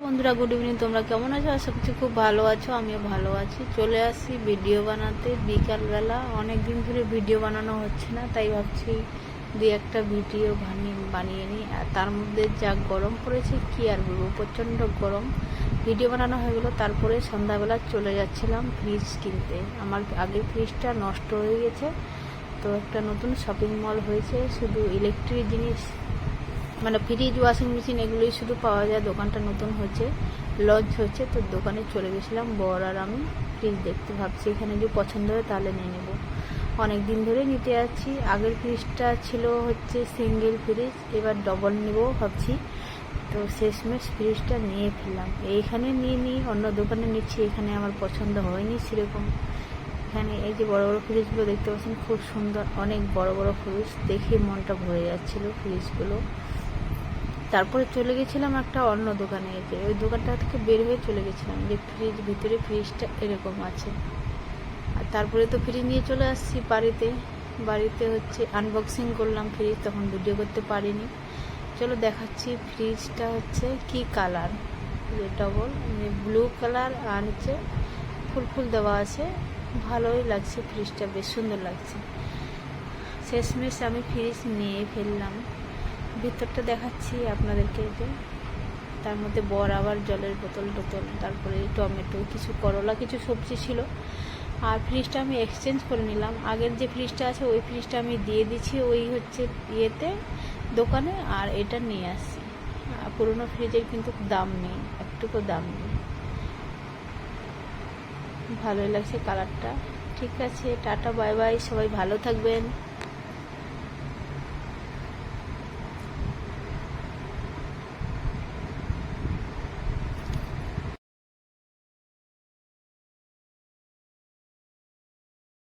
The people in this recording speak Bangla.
বন্ধুরা গুড ইভিনিং তোমরা কেমন আছো? আশা করছি খুব ভালো আছো, আমিও ভালো আছি। চলে আসি ভিডিও বানাতে। বিকালবেলা অনেক দিন ধরে ভিডিও বানানো হচ্ছে না, তাই ভাবছি দু একটা ভিডিও বানিয়ে বানিয়ে নিই। আর তার মধ্যে যা গরম পড়েছে, কি আর বলব, প্রচণ্ড গরম। ভিডিও বানানো হয়ে গেলো, তারপরে সন্ধ্যাবেলা চলে যাচ্ছিলাম ফ্রিজ কিনতে। আমার আগে ফ্রিজটা নষ্ট হয়ে গেছে, তো একটা নতুন শপিং মল হয়েছে, শুধু ইলেকট্রিক জিনিস মানে ফ্রিজ, ওয়াশিং মেশিন এগুলোই শুধু পাওয়া যায়। দোকানটা নতুন হচ্ছে, লঞ্চ হচ্ছে, তো দোকানে চলে গেছিলাম। বর আর আমি ফ্রিজ দেখতে ভাবছি। এখানে যদি পছন্দ হয় তাহলে নিয়ে নেব। অনেক দিন ধরে নিতে যাচ্ছি। আগের ফ্রিজটা ছিল হচ্ছে সিঙ্গেল ফ্রিজ এবার ডবল নেব ভাবছি। তো শেষমেশ ফ্রিজটা নিয়ে ফেললাম। এইখানে নিয়ে নিই অন্য দোকানে নিচ্ছি। এখানে আমার পছন্দ হয়নি সেরকম। এখানে এই যে বড় বড় ফ্রিজগুলো দেখতে পাচ্ছেন, খুব সুন্দর। অনেক বড় বড় ফ্রিজ দেখে মনটা ভরে যাচ্ছিল ফ্রিজগুলো তারপরে চলে গেছিলাম একটা অন্য দোকানে যে ওই দোকানটা থেকে বের হয়ে চলে গেছিলাম যে ফ্রিজ ভিতরে ফ্রিজটা এরকম আছে। আর তারপরে তো ফ্রিজ নিয়ে চলে আসছি বাড়িতে। বাড়িতে হচ্ছে আনবক্সিং করলাম ফ্রিজ তখন ভিডিও করতে পারিনি। চলো দেখাচ্ছি ফ্রিজটা হচ্ছে কি কালার ডবল ব্লু কালার আর হচ্ছে ফুল ফুল দেওয়া আছে। ভালোই লাগছে ফ্রিজটা বেশ সুন্দর লাগছে। শেষমেশ আমি ফ্রিজ নিয়ে ফেললাম। ভিতরটা দেখাচ্ছি আপনাদেরকে যে। তার মধ্যে বর আবার জলের বোতল টোতল, তারপরে টমেটো, কিছু করলা, কিছু সবজি ছিল। আর ফ্রিজটা আমি এক্সচেঞ্জ করে নিলাম। আগের যে ফ্রিজটা আছে, ওই ফ্রিজটা আমি দিয়ে দিচ্ছি ওই হচ্ছে ইয়েতে, দোকানে, আর এটা নিয়ে আসছি। পুরোনো ফ্রিজের কিন্তু দাম নেই, একটুকু দাম নেই। ভালোই লাগছে কালারটা ঠিক আছে, টাটা বাই বাই সবাই ভালো থাকবেন।